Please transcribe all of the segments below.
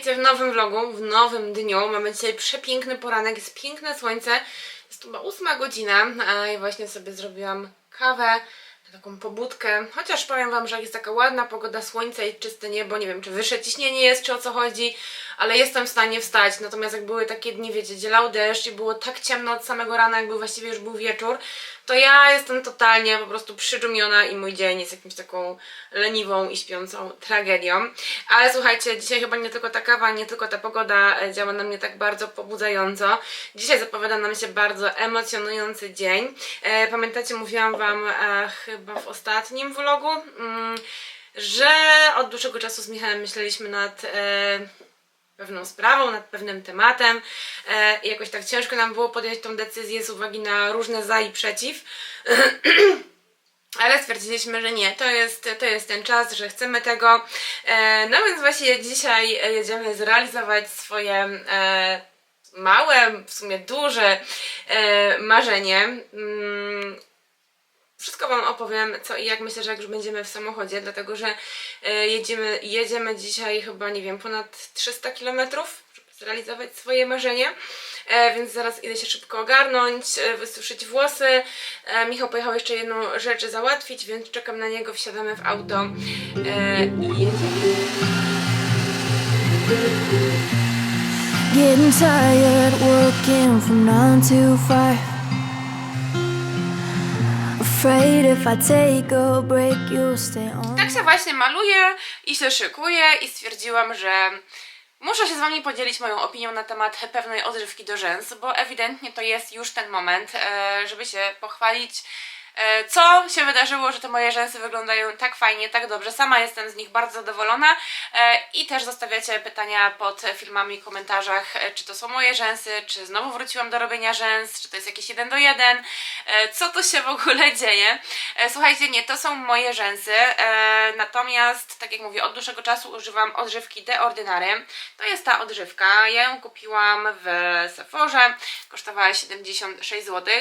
Witajcie w nowym vlogu, w nowym dniu. Mamy dzisiaj przepiękny poranek, jest piękne słońce. Jest chyba ósma godzina a i właśnie sobie zrobiłam kawę, taką pobudkę. Chociaż powiem Wam, że jak jest taka ładna pogoda, słońce i czyste niebo, nie wiem czy wyższe ciśnienie jest, czy o co chodzi, ale jestem w stanie wstać. Natomiast jak były takie dni, wiecie, gdzie lał deszcz i było tak ciemno od samego rana, jakby właściwie już był wieczór, to ja jestem totalnie po prostu przydzumiona i mój dzień jest jakimś taką leniwą i śpiącą tragedią. Ale słuchajcie, dzisiaj chyba nie tylko ta kawa, nie tylko ta pogoda działa na mnie tak bardzo pobudzająco. Dzisiaj zapowiada nam się bardzo emocjonujący dzień. E, pamiętacie, mówiłam Wam e, chyba w ostatnim vlogu, mm, że od dłuższego czasu z Michałem myśleliśmy nad... E, pewną sprawą, nad pewnym tematem e, jakoś tak ciężko nam było podjąć tą decyzję z uwagi na różne za i przeciw. Ale stwierdziliśmy, że nie, to jest, to jest ten czas, że chcemy tego. E, no więc właśnie dzisiaj jedziemy zrealizować swoje e, małe, w sumie duże e, marzenie. Mm, wszystko Wam opowiem, co i jak myślę, że jak już będziemy w samochodzie, dlatego że e, jedziemy, jedziemy dzisiaj chyba, nie wiem, ponad 300 km, żeby zrealizować swoje marzenie. E, więc zaraz idę się szybko ogarnąć, e, wysuszyć włosy. Michał pojechał jeszcze jedną rzecz załatwić, więc czekam na niego, wsiadamy w auto i jedziemy. Getting tired working from to tak się właśnie maluję i się szykuję i stwierdziłam, że muszę się z Wami podzielić moją opinią na temat pewnej odżywki do rzęs, bo ewidentnie to jest już ten moment, e, żeby się pochwalić co się wydarzyło, że te moje rzęsy wyglądają tak fajnie, tak dobrze. Sama jestem z nich bardzo zadowolona e, i też zostawiacie pytania pod filmami, komentarzach, e, czy to są moje rzęsy, czy znowu wróciłam do robienia rzęs, czy to jest jakieś jeden do jeden, e, co tu się w ogóle dzieje. E, Słuchajcie, nie, to są moje rzęsy, e, natomiast tak jak mówię, od dłuższego czasu używam odżywki The Ordinary. To jest ta odżywka, ja ją kupiłam w Sephorze, kosztowała 76 zł.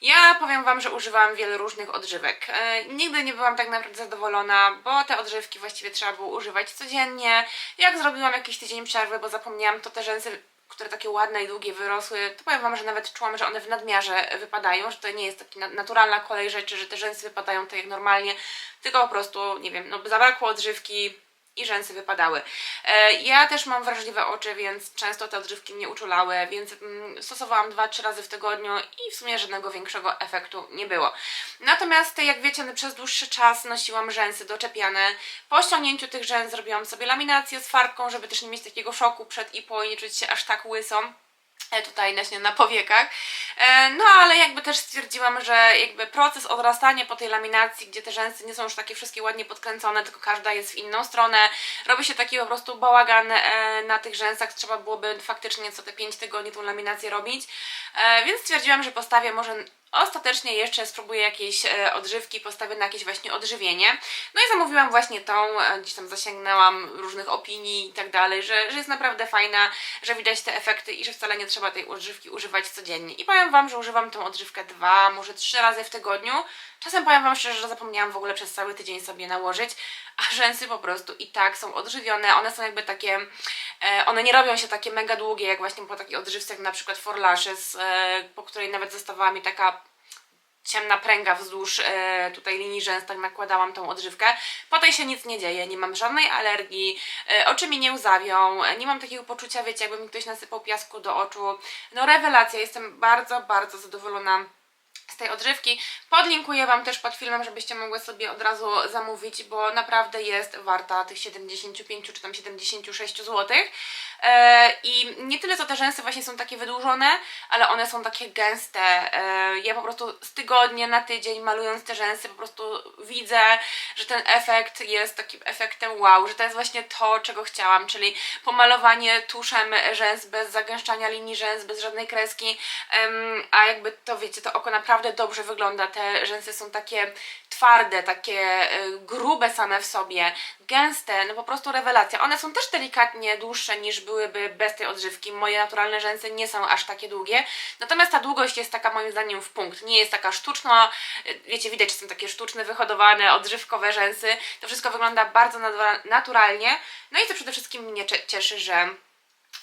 Ja powiem Wam, że używałam wielu różnych odżywek. E, nigdy nie byłam tak naprawdę zadowolona, bo te odżywki właściwie trzeba było używać codziennie. Jak zrobiłam jakiś tydzień przerwy, bo zapomniałam, to te rzęsy które takie ładne i długie wyrosły, to powiem Wam, że nawet czułam, że one w nadmiarze wypadają, że to nie jest taka naturalna kolej rzeczy, że te rzęsy wypadają tak jak normalnie, tylko po prostu, nie wiem, no zabrakło odżywki i rzęsy wypadały. E, ja też mam wrażliwe oczy, więc często te odżywki mnie uczulały, więc mm, stosowałam 2-3 razy w tygodniu i w sumie żadnego większego efektu nie było. Natomiast jak wiecie, no, przez dłuższy czas nosiłam rzęsy doczepiane. Po ściągnięciu tych rzęs zrobiłam sobie laminację z farbką, żeby też nie mieć takiego szoku przed i po i nie czuć się aż tak łysą tutaj właśnie na powiekach. E, No ale jakby też stwierdziłam, że jakby proces odrastania po tej laminacji, gdzie te rzęsy nie są już takie wszystkie ładnie podkręcone, tylko każda jest w inną stronę, robi się taki po prostu bałagan e, na tych rzęsach, trzeba byłoby faktycznie co te 5 tygodni tą laminację robić, E, więc stwierdziłam, że postawię może Ostatecznie jeszcze spróbuję jakieś e, odżywki, postawię na jakieś właśnie odżywienie. No i zamówiłam właśnie tą, e, gdzieś tam zasięgnęłam różnych opinii i tak dalej, że, że jest naprawdę fajna, że widać te efekty i że wcale nie trzeba tej odżywki używać codziennie. I powiem Wam, że używam tą odżywkę dwa, może trzy razy w tygodniu. Czasem powiem Wam szczerze, że zapomniałam w ogóle przez cały tydzień sobie nałożyć, a rzęsy po prostu i tak są odżywione. One są jakby takie, e, one nie robią się takie mega długie, jak właśnie po takiej odżywce, na przykład For Lashes, e, po której nawet zostawała mi taka ciemna pręga wzdłuż e, tutaj linii rzęs, tak nakładałam tą odżywkę. Po tej się nic nie dzieje, nie mam żadnej alergii, oczy mi nie łzawią, nie mam takiego poczucia, wiecie, jakby mi ktoś nasypał piasku do oczu. No rewelacja, jestem bardzo, bardzo zadowolona z tej odżywki. Podlinkuję Wam też pod filmem, żebyście mogły sobie od razu zamówić, bo naprawdę jest warta tych 75 czy tam 76 zł. E, I nie tyle co te rzęsy właśnie są takie wydłużone, ale one są takie gęste. E, ja po prostu z tygodnia na tydzień malując te rzęsy po prostu widzę, że ten efekt jest takim efektem wow, że to jest właśnie to, czego chciałam, czyli pomalowanie tuszem rzęs bez zagęszczania linii rzęs, bez żadnej kreski, a jakby to wiecie, to oko naprawdę dobrze wygląda, te rzęsy są takie twarde, takie y, grube same w sobie, gęste, no po prostu rewelacja. One są też delikatnie dłuższe niż były byłyby bez tej odżywki. Moje naturalne rzęsy nie są aż takie długie. Natomiast ta długość jest taka moim zdaniem w punkt. Nie jest taka sztuczna. Wiecie, widać, że są takie sztuczne, wyhodowane, odżywkowe rzęsy. To wszystko wygląda bardzo natura- naturalnie. No i to przede wszystkim mnie cie- cieszy, że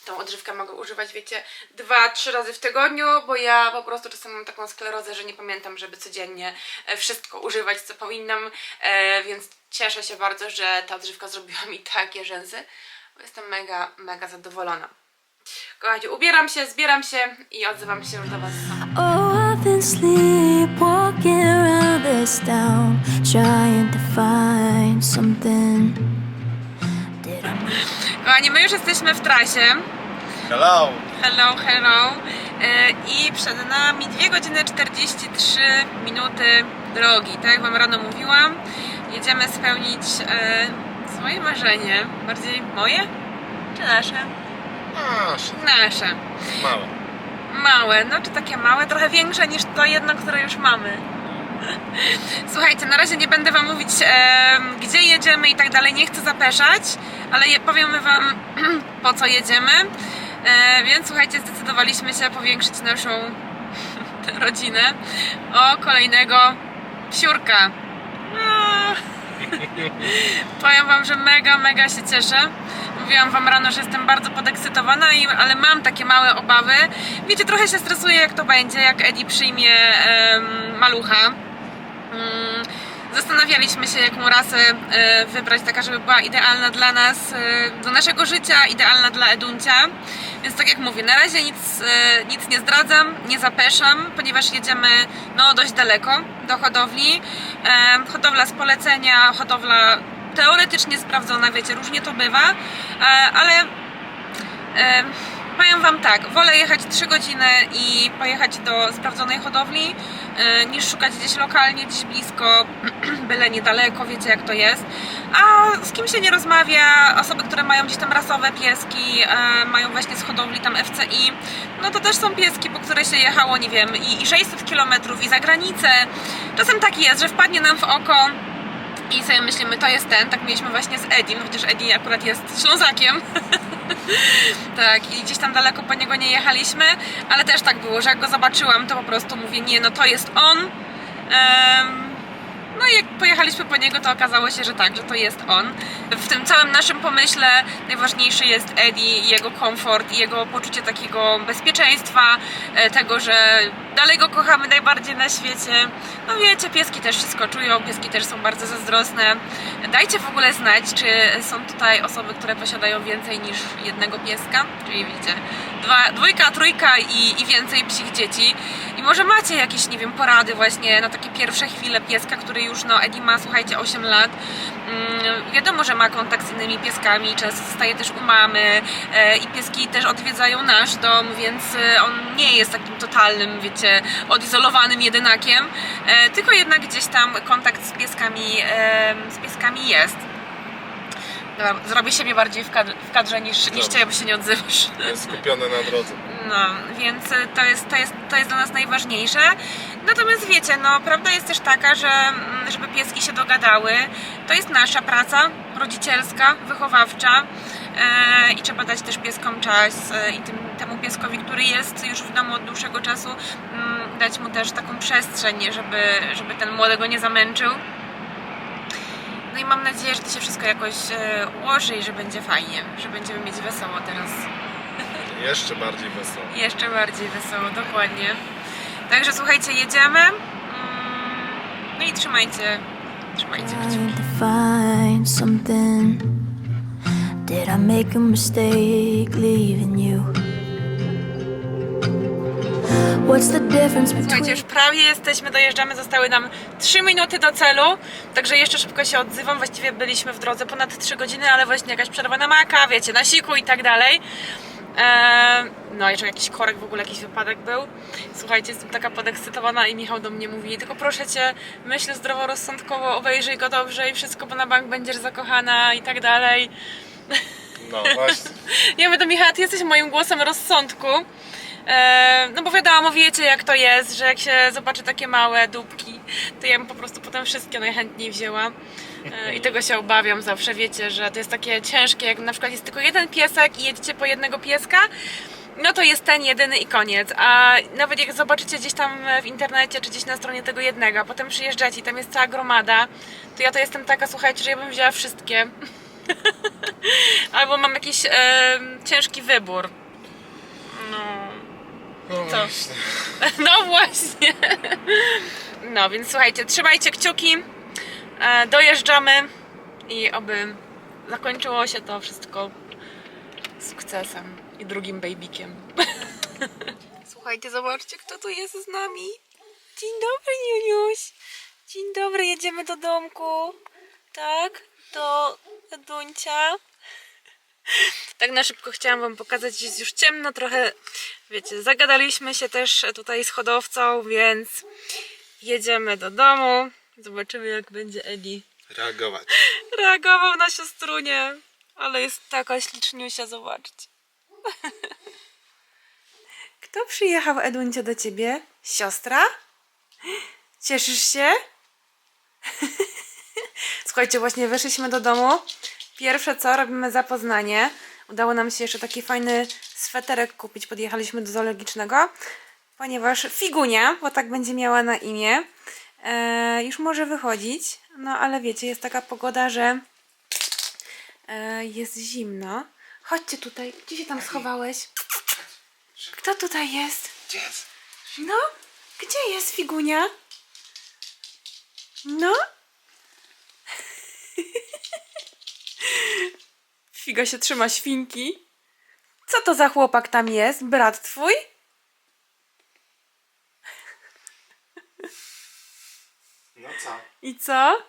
tą odżywkę mogę używać, wiecie, dwa, trzy razy w tygodniu, bo ja po prostu czasem mam taką sklerozę, że nie pamiętam, żeby codziennie e, wszystko używać, co powinnam, e, więc cieszę się bardzo, że ta odżywka zrobiła mi takie rzęsy. Jestem mega, mega zadowolona. Kochani, ubieram się, zbieram się i odzywam się już do Was. Oh, I've been sleepwalking around this town, trying to find something. Kochani, my już jesteśmy w trasie. Hello! Hello, hello. E, I przed nami 2 godziny 43 minuty drogi. Tak jak Wam rano mówiłam, jedziemy spełnić e, swoje marzenie. Bardziej moje? Czy nasze? Masz, Nasze. małe. Małe, no czy takie małe, trochę większe niż to jedno, które już mamy. Słuchajcie, na razie nie będę Wam mówić, e, gdzie jedziemy i tak dalej, nie chcę zapeszać, ale je, powiemy Wam, po co jedziemy. E, więc słuchajcie, zdecydowaliśmy się powiększyć naszą rodzinę o kolejnego psiurka. No. Powiem Wam, że mega, mega się cieszę. Mówiłam Wam rano, że jestem bardzo podekscytowana, ale mam takie małe obawy. Wiecie, trochę się stresuję, jak to będzie, jak Eddie przyjmie em, malucha. Mm, Zastanawialiśmy się, jaką rasę e, wybrać, taka, żeby była idealna dla nas, e, do naszego życia, idealna dla Eduncia. Więc tak jak mówię, na razie nic, e, nic nie zdradzam, nie zapeszam, ponieważ jedziemy no, dość daleko do hodowli. Hodowla z polecenia, hodowla teoretycznie sprawdzona, wiecie, różnie to bywa, e, ale Powiem Wam tak, wolę jechać 3 godziny i pojechać do sprawdzonej hodowli, e, niż szukać gdzieś lokalnie, gdzieś blisko, byle niedaleko, wiecie jak to jest. A z kim się nie rozmawia, osoby, które mają gdzieś tam rasowe pieski, e, mają właśnie z hodowli tam FCI, no to też są pieski, po które się jechało, nie wiem, i, i 600 km i za granicę. Czasem tak jest, że wpadnie nam w oko i sobie myślimy, to jest ten, tak mieliśmy właśnie z Edim, chociaż Eddie akurat jest Ślązakiem. tak, i gdzieś tam daleko po niego nie jechaliśmy, ale też tak było, że jak go zobaczyłam, to po prostu mówię, nie, no to jest on. Em, no i jak pojechaliśmy po niego, to okazało się, że tak, że to jest on. W tym całym naszym pomyśle najważniejszy jest Eddie jego komfort i jego poczucie takiego bezpieczeństwa, e, tego, że dalej go kochamy najbardziej na świecie. No wiecie, pieski też wszystko czują, pieski też są bardzo zazdrosne. Dajcie w ogóle znać, czy są tutaj osoby, które posiadają więcej niż jednego pieska, czyli wiecie, dwa, dwójka, trójka i, i więcej psich dzieci. I może macie jakieś, nie wiem, porady właśnie na takie pierwsze chwile pieska, który już, no, Eddie ma, słuchajcie, 8 lat. Mm, wiadomo, że ma kontakt z innymi pieskami, często zostaje też u mamy e, i pieski też odwiedzają nasz dom, więc e, on nie jest takim totalnym, wiecie, odizolowanym jedynakiem, e, tylko jednak gdzieś tam kontakt z pieskami, z pieskami jest. Dobra, zrobię siebie bardziej w kadrze, w kadrze niż, niż Dobrze. ciebie, bo się nie odzywasz. Jest skupiony na drodze. No, więc to jest, to, jest, to jest dla nas najważniejsze. Natomiast wiecie, no, prawda jest też taka, że mm, żeby pieski się dogadały, to jest nasza praca rodzicielska, wychowawcza e, i trzeba dać też pieskom czas e, i tym, temu pieskowi, który jest już w domu od dłuższego czasu, mm, dać mu też taką przestrzeń, żeby, żeby ten młodego nie zamęczył. No i mam nadzieję, że to się wszystko jakoś e, ułoży i że będzie fajnie, że będziemy mieć wesoło teraz. Jeszcze bardziej wesoło. Jeszcze bardziej wesoło, dokładnie. Także słuchajcie, jedziemy. Mm, No i trzymajcie, trzymajcie kciuki. Did I make a mistake leaving you? What's the difference Słuchajcie, between już prawie jesteśmy, dojeżdżamy, zostały nam 3 minuty do celu, także jeszcze szybko się odzywam. Właściwie byliśmy w drodze ponad 3 godziny, ale właśnie jakaś przerwa na maka, wiecie, na siku i tak dalej. No, jeszcze jakiś korek, w ogóle jakiś wypadek był. Słuchajcie, jestem taka podekscytowana i Michał do mnie mówi, tylko proszę Cię, myśl zdroworozsądkowo, obejrzyj go dobrze i wszystko, bo na bank będziesz zakochana i tak dalej. No właśnie. Ja mówię do Michała, ty jesteś moim głosem rozsądku. No bo wiadomo, wiecie jak to jest, że jak się zobaczy takie małe dupki, to ja bym po prostu potem wszystkie najchętniej wzięła. E, I tego się obawiam zawsze, wiecie, że to jest takie ciężkie, jak na przykład jest tylko jeden piesek i jedziecie po jednego pieska, no to jest ten jedyny i koniec. A nawet jak zobaczycie gdzieś tam w internecie, czy gdzieś na stronie tego jednego, a potem przyjeżdżacie i tam jest cała gromada, to ja to jestem taka, słuchajcie, że ja bym wzięła wszystkie. Albo mam jakiś e, ciężki wybór. No. No Co? właśnie. No właśnie. No więc słuchajcie, trzymajcie kciuki. E, dojeżdżamy i oby zakończyło się to wszystko sukcesem i drugim babykiem. Słuchajcie, zobaczcie, kto tu jest z nami. Dzień dobry, Niuniuś. Dzień dobry, jedziemy do domku. Tak? Do Duncia. Tak na szybko chciałam Wam pokazać, jest już ciemno, trochę, wiecie, zagadaliśmy się też tutaj z hodowcą, więc jedziemy do domu. Zobaczymy, jak będzie Eli Reagować. reagował na siostrunię. Ale jest taka śliczniusia, zobaczcie. Kto przyjechał, Eduncie, do ciebie? Siostra? Cieszysz się? Słuchajcie, właśnie weszliśmy do domu. Pierwsze co, robimy zapoznanie. Udało nam się jeszcze taki fajny sweterek kupić. Podjechaliśmy do zoologicznego, ponieważ Figunia, bo tak będzie miała na imię, e, już może wychodzić. No ale wiecie, jest taka pogoda, że e, jest zimno. Chodźcie tutaj. Gdzie się tam schowałeś? Kto tutaj jest? Gdzie jest? No, gdzie jest Figunia? No? Figa się trzyma świnki. Co to za chłopak tam jest? Brat twój? Co? I co?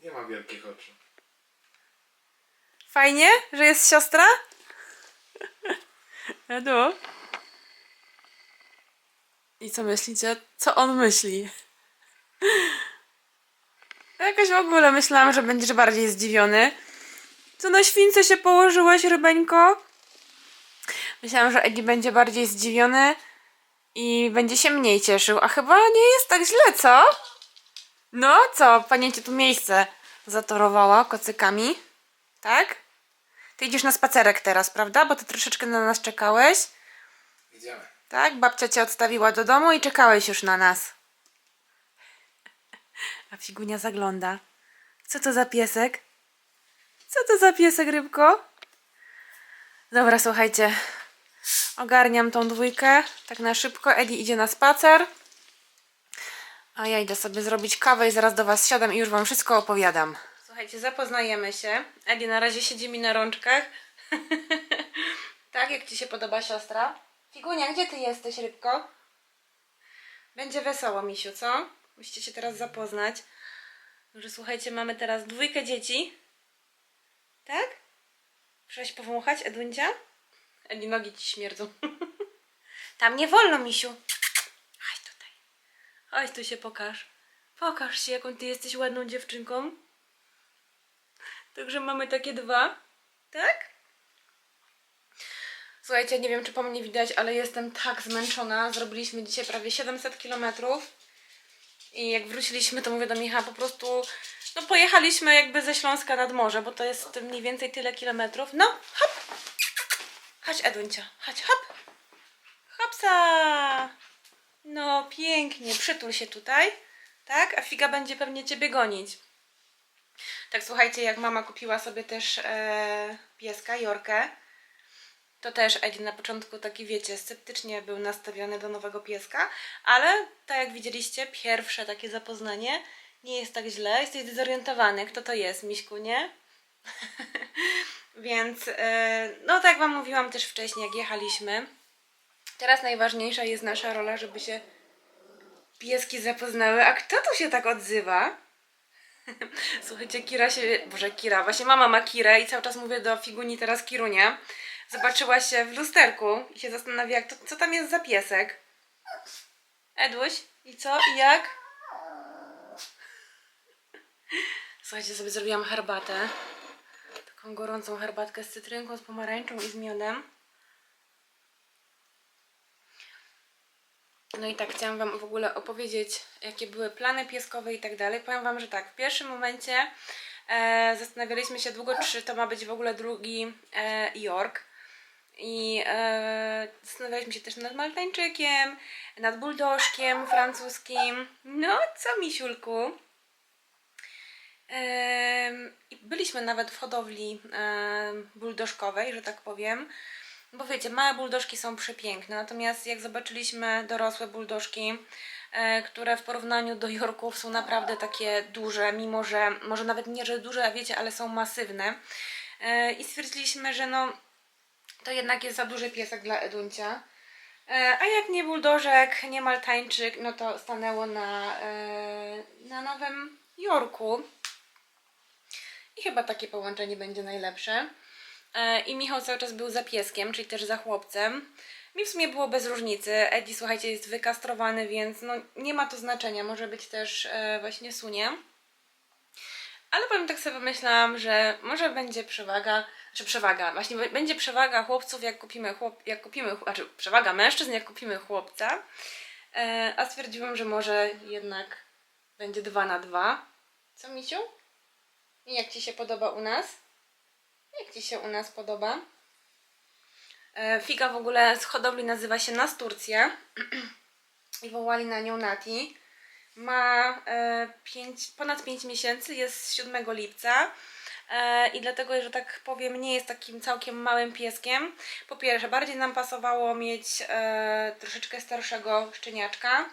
Nie ma wielkich oczu. Fajnie, że jest siostra? Edu? I co myślicie? Co on myśli? Jakoś w ogóle myślałam, że będziesz bardziej zdziwiony. Co na śwince się położyłeś, rybeńko? Myślałam, że Edi będzie bardziej zdziwiony i będzie się mniej cieszył. A chyba nie jest tak źle, co? No co, panie ci tu miejsce zatorowała kocykami? Tak? Ty idziesz na spacerek teraz, prawda? Bo ty troszeczkę na nas czekałeś. Idziemy. Tak? Babcia cię odstawiła do domu i czekałeś już na nas. A figunia zagląda. Co to za piesek? Co to za piesek, rybko? Dobra, słuchajcie. Ogarniam tą dwójkę tak na szybko. Edi idzie na spacer. A ja idę sobie zrobić kawę i zaraz do Was siadam i już Wam wszystko opowiadam. Słuchajcie, zapoznajemy się. Edi na razie siedzi mi na rączkach. tak, jak Ci się podoba siostra? Figunia, gdzie Ty jesteś, rybko? Będzie wesoło, misiu, co? Musicie się teraz zapoznać. Że słuchajcie, mamy teraz dwójkę dzieci. Tak? Przyszłaś powąchać, Eduncia? Edi, nogi Ci śmierdzą. Tam nie wolno, misiu. Chodź tu się pokaż. Pokaż się, jaką Ty jesteś ładną dziewczynką. Także mamy takie dwa. Tak? Słuchajcie, nie wiem czy po mnie widać, ale jestem tak zmęczona. Zrobiliśmy dzisiaj prawie 700 km. I jak wróciliśmy, to mówię do Michała, po prostu no pojechaliśmy jakby ze Śląska nad morze, bo to jest mniej więcej tyle kilometrów. No, hop! Chodź Eduncia, chodź, hop! Hopsa! No, pięknie, przytul się tutaj, tak? A Figa będzie pewnie Ciebie gonić. Tak, słuchajcie, jak mama kupiła sobie też e, pieska, Jorkę, to też Edi na początku taki, wiecie, sceptycznie był nastawiony do nowego pieska, ale tak jak widzieliście, pierwsze takie zapoznanie nie jest tak źle. Jesteś zdezorientowany, kto to jest, Miśku, nie? Więc, e, no tak jak Wam mówiłam też wcześniej, jak jechaliśmy, teraz najważniejsza jest nasza rola, żeby się pieski zapoznały. A kto tu się tak odzywa? Słuchajcie, Kira się. Boże, Kira, właśnie mama ma Kirę i cały czas mówię do Figuni teraz Kirunia. Zobaczyła się w lusterku i się zastanawia, jak to, co tam jest za piesek. Edłuś, i co? I jak? Słuchajcie, sobie zrobiłam herbatę. Taką gorącą herbatkę z cytrynką, z pomarańczą i z miodem. No i tak, chciałam Wam w ogóle opowiedzieć, jakie były plany pieskowe i tak dalej. Powiem Wam, że tak, w pierwszym momencie e, zastanawialiśmy się długo, czy to ma być w ogóle drugi e, York. I e, zastanawialiśmy się też nad Maltańczykiem, nad buldożkiem francuskim. No, co misiulku? I byliśmy nawet w hodowli em, buldożkowej, że tak powiem. Bo wiecie, małe buldożki są przepiękne, natomiast jak zobaczyliśmy dorosłe buldożki, e, które w porównaniu do Jorków są naprawdę takie duże, mimo że może nawet nie, że duże, wiecie, ale są masywne. E, I stwierdziliśmy, że no to jednak jest za duży piesek dla Eduncia. E, A jak nie buldożek, nie maltańczyk, no to stanęło na, na Nowym Jorku. I chyba takie połączenie będzie najlepsze. E, I Michał cały czas był za pieskiem, czyli też za chłopcem. Mi w sumie było bez różnicy. Eddie, słuchajcie, jest wykastrowany, więc no, nie ma to znaczenia. Może być też e, właśnie sunie. Ale powiem tak sobie pomyślałam, że może będzie przewaga, czy przewaga, właśnie będzie przewaga chłopców, jak kupimy chłop, jak kupimy, znaczy przewaga mężczyzn, jak kupimy chłopca. E, a stwierdziłam, że może jednak będzie 2 na 2. Co, Misiu? I jak Ci się podoba u nas? Jak Ci się u nas podoba? E, Figa w ogóle z hodowli nazywa się Nasturcja i wołali na nią Nati. Ma e, ponad 5 miesięcy, jest z 7 lipca e, i dlatego, że tak powiem, nie jest takim całkiem małym pieskiem. Po pierwsze, bardziej nam pasowało mieć troszeczkę starszego szczeniaczka,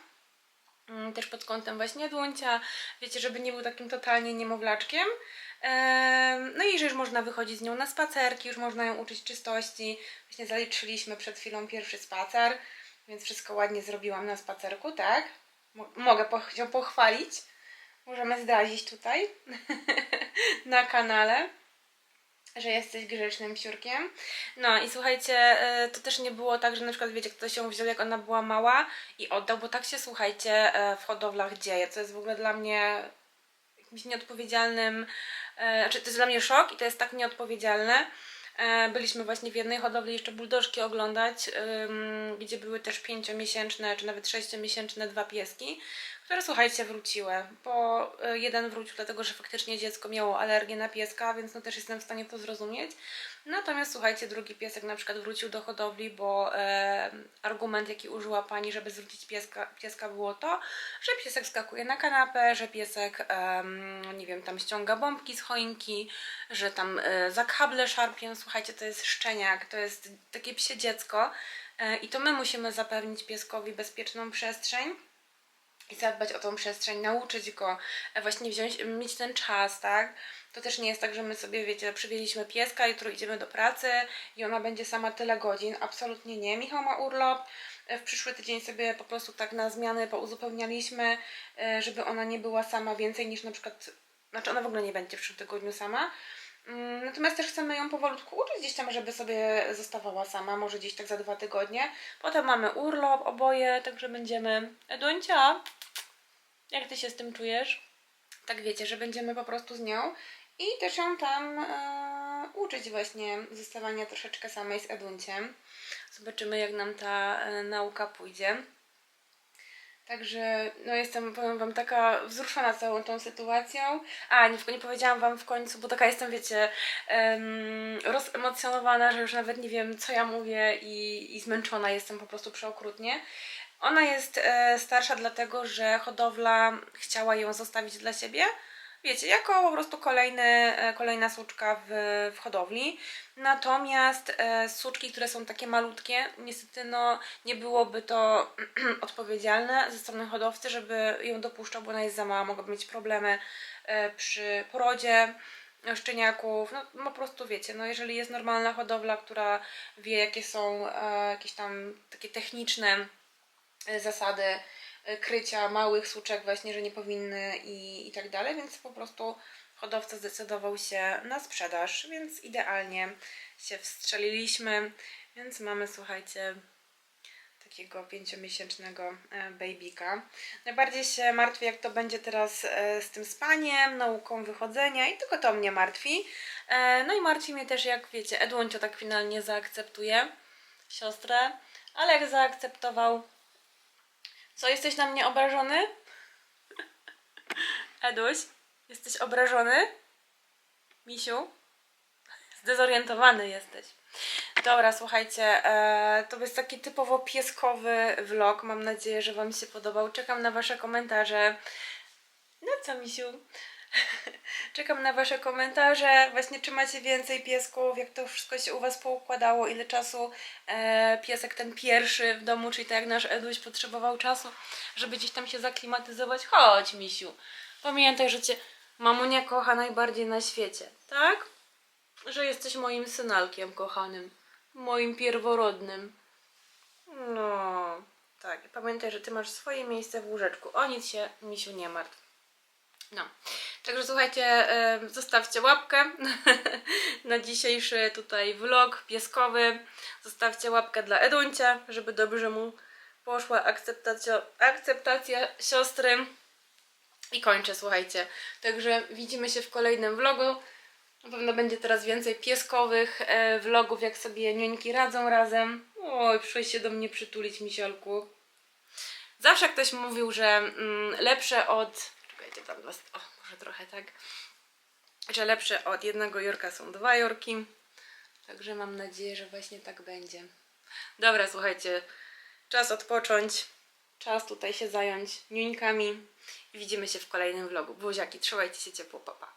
Mm, też pod kątem właśnie dłońcia, wiecie, żeby nie był takim totalnie niemowlaczkiem. No i że już można wychodzić z nią na spacerki, już można ją uczyć czystości. Właśnie zaliczyliśmy przed chwilą pierwszy spacer, więc wszystko ładnie zrobiłam na spacerku, tak? Mo- Mogę się pochwalić. Możemy zdradzić tutaj na kanale że jesteś grzecznym psiurkiem. No i słuchajcie, y, to też nie było tak, że na przykład wiecie, ktoś ją wziął jak ona była mała i oddał, bo tak się słuchajcie y, w hodowlach dzieje. To jest w ogóle dla mnie jakimś nieodpowiedzialnym, y, znaczy to jest dla mnie szok i to jest tak nieodpowiedzialne. E, Byliśmy właśnie w jednej hodowli jeszcze buldożki oglądać, gdzie były też pięciomiesięczne czy nawet sześciomiesięczne dwa pieski, które słuchajcie wróciły. Bo y, jeden wrócił dlatego, że faktycznie dziecko miało alergię na pieska, więc no też jestem w stanie to zrozumieć. Natomiast słuchajcie, drugi piesek na przykład wrócił do hodowli, bo e, argument jaki użyła pani, żeby zwrócić pieska, pieska było to, że piesek skakuje na kanapę, że piesek em, nie wiem, tam ściąga bombki z choinki, że tam e, za kable szarpie. Słuchajcie, to jest szczeniak, to jest takie psie dziecko e, i to my musimy zapewnić pieskowi bezpieczną przestrzeń i zadbać o tą przestrzeń, nauczyć go, e, właśnie wziąć, mieć ten czas, tak? To też nie jest tak, że my sobie, wiecie, przywieźliśmy pieska, jutro idziemy do pracy i ona będzie sama tyle godzin. Absolutnie nie. Michał ma urlop. E, W przyszły tydzień sobie po prostu tak na zmiany pouzupełnialiśmy, e, żeby ona nie była sama więcej niż na przykład, znaczy ona w ogóle nie będzie w przyszłym tygodniu sama. Mm, Natomiast też chcemy ją powolutku uczyć gdzieś tam, żeby sobie zostawała sama, może gdzieś tak za dwa tygodnie. Potem mamy urlop oboje, także będziemy... Eduncia, jak Ty się z tym czujesz? Tak wiecie, że będziemy po prostu z nią i też ją tam e, uczyć właśnie zostawania troszeczkę samej z Edunciem. Zobaczymy jak nam ta e, nauka pójdzie. Także no jestem, powiem Wam, taka wzruszona całą tą sytuacją. A, nie, nie powiedziałam Wam w końcu, bo taka jestem, wiecie, em, rozemocjonowana, że już nawet nie wiem, co ja mówię i, i zmęczona jestem po prostu przeokrutnie. Ona jest e, starsza dlatego, że hodowla chciała ją zostawić dla siebie. Wiecie, jako po prostu kolejny, e, kolejna suczka w, w hodowli. Natomiast e, suczki, które są takie malutkie, niestety no, nie byłoby to odpowiedzialne ze strony hodowcy, żeby ją dopuszczał, bo ona jest za mała, mogą mieć problemy e, przy porodzie szczeniaków, no po prostu wiecie, no jeżeli jest normalna hodowla, która wie jakie są e, jakieś tam takie techniczne e, zasady krycia małych suczek właśnie, że nie powinny i, i tak dalej, więc po prostu hodowca zdecydował się na sprzedaż, więc idealnie się wstrzeliliśmy, więc mamy, słuchajcie, takiego pięciomiesięcznego e, babyka. Najbardziej się martwię, jak to będzie teraz e, z tym spaniem, nauką wychodzenia i tylko to mnie martwi. E, No i martwi mnie też, jak wiecie, Edłoncio tak finalnie zaakceptuje siostrę, ale jak zaakceptował, Co, jesteś na mnie obrażony? Eduś, jesteś obrażony? Misiu? Zdezorientowany jesteś. Dobra, słuchajcie, e, to jest taki typowo pieskowy vlog. Mam nadzieję, że Wam się podobał. Czekam na Wasze komentarze. No co, misiu? Czekam na Wasze komentarze. Właśnie, czy macie więcej piesków? Jak to wszystko się u Was poukładało? Ile czasu e, piesek ten pierwszy w domu, czyli tak jak nasz Eduś potrzebował czasu, żeby gdzieś tam się zaklimatyzować? Chodź, misiu. Pamiętaj, że Cię mamunia kocha najbardziej na świecie, tak? Że jesteś moim synalkiem kochanym. Moim pierworodnym. No, tak. Pamiętaj, że Ty masz swoje miejsce w łóżeczku. O nic się, misiu, nie martw. No, także słuchajcie, zostawcie łapkę na dzisiejszy tutaj vlog pieskowy. Zostawcie łapkę dla Eduncia, żeby dobrze mu poszła akceptacja, akceptacja siostry. I kończę, słuchajcie. Także widzimy się w kolejnym vlogu. Na pewno będzie teraz więcej pieskowych e, vlogów, jak sobie niuńki radzą razem. Oj, przyszłeś się do mnie przytulić, misiolku. Zawsze ktoś mówił, że mm, lepsze od. Czekajcie, tam was. O, może trochę tak. Że lepsze od jednego Jorka są dwa Jorki. Także mam nadzieję, że właśnie tak będzie. Dobra, słuchajcie. Czas odpocząć. Czas tutaj się zająć niuńkami. I widzimy się w kolejnym vlogu. Buziaki, trzymajcie się ciepło, papa.